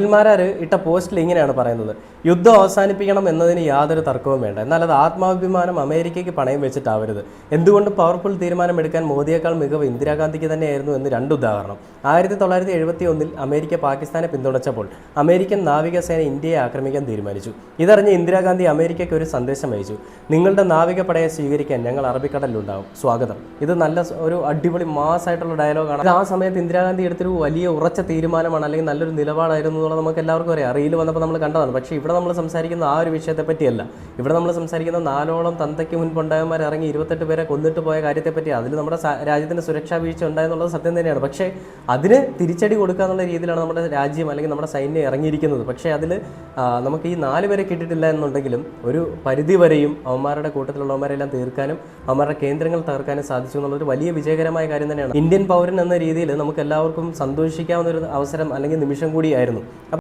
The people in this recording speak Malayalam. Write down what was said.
ിൽമാരാർ ഇട്ട പോസ്റ്റിൽ ഇങ്ങനെയാണ് പറയുന്നത്. യുദ്ധം അവസാനിപ്പിക്കണം എന്നതിന് യാതൊരു തർക്കവും വേണ്ട. എന്നാൽ അത് ആത്മാഭിമാനം അമേരിക്കയ്ക്ക് പണയം വെച്ചിട്ടാവരുത്. എന്തുകൊണ്ട് പവർഫുൾ തീരുമാനമെടുക്കാൻ മോദിയേക്കാൾ മികവ് ഇന്ദിരാഗാന്ധിക്ക് തന്നെയായിരുന്നു എന്ന് രണ്ട് ഉദാഹരണം. ആയിരത്തി തൊള്ളായിരത്തി എഴുപത്തി ഒന്നിൽ അമേരിക്ക പാകിസ്ഥാനെ പിന്തുണച്ചപ്പോൾ അമേരിക്കൻ നാവികസേന ഇന്ത്യയെ ആക്രമിക്കാൻ തീരുമാനിച്ചു. ഇതറിഞ്ഞ് ഇന്ദിരാഗാന്ധി അമേരിക്കയ്ക്ക് ഒരു സന്ദേശം അയച്ചു. നിങ്ങളുടെ നാവികപ്പടയെ സ്വീകരിക്കാൻ ഞങ്ങൾ അറബിക്കടലിലുണ്ടാവും. സ്വാഗതം. ഇത് നല്ല ഒരു അടിപൊളി മാസ് ആയിട്ടുള്ള ഡയലോഗാണ് ആ സമയത്ത് ഇന്ദിരാഗാന്ധി എടുത്തൊരു വലിയ ഉറച്ച തീരുമാനമാണ് അല്ലെങ്കിൽ നല്ലൊരു നിലപാടായിരുന്നു എന്നുള്ളത് നമുക്ക് എല്ലാവർക്കും അറിയാം. റീൽ വന്നപ്പോൾ നമ്മൾ കണ്ടതാണ്. പക്ഷേ ഇവിടെ നമ്മൾ സംസാരിക്കുന്ന ആ ഒരു വിഷയത്തെ പറ്റിയല്ല. ഇവിടെ നമ്മൾ സംസാരിക്കുന്ന നാലോളം തന്തയ്ക്ക് മുൻപുണ്ടായവന്മാർ ഇറങ്ങി ഇരുപത്തെട്ട് പേരെ കൊന്നിട്ട് പോയ കാര്യത്തെ കാര്യത്തെപ്പറ്റി അതിൽ നമ്മുടെ രാജ്യത്തിന്റെ സുരക്ഷാ വീഴ്ച ഉണ്ടായെന്നുള്ളത് സത്യം തന്നെയാണ്. പക്ഷേ അതിന് തിരിച്ചടി കൊടുക്കുക എന്നുള്ള രീതിയിലാണ് നമ്മുടെ രാജ്യം അല്ലെങ്കിൽ നമ്മുടെ സൈന്യം ഇറങ്ങിയിരിക്കുന്നത്. പക്ഷേ അതിൽ നമുക്ക് ഈ നാല് പേരെ കിട്ടിയിട്ടില്ല എന്നുണ്ടെങ്കിലും ഒരു പരിധി വരെയും അവന്മാരുടെ കൂട്ടത്തിലുള്ളവന്മാരെല്ലാം തീർക്കാനും അവന്മാരുടെ കേന്ദ്രങ്ങൾ തകർക്കാനും സാധിച്ചു എന്നുള്ളൊരു വലിയ വിജയകരമായ കാര്യം തന്നെയാണ്. ഇന്ത്യൻ പൗരൻ എന്ന രീതിയിൽ നമുക്ക് എല്ലാവർക്കും സന്തോഷിക്കാവുന്ന ഒരു അവസരം അല്ലെങ്കിൽ നിമിഷം കൂടിയായിരുന്നു.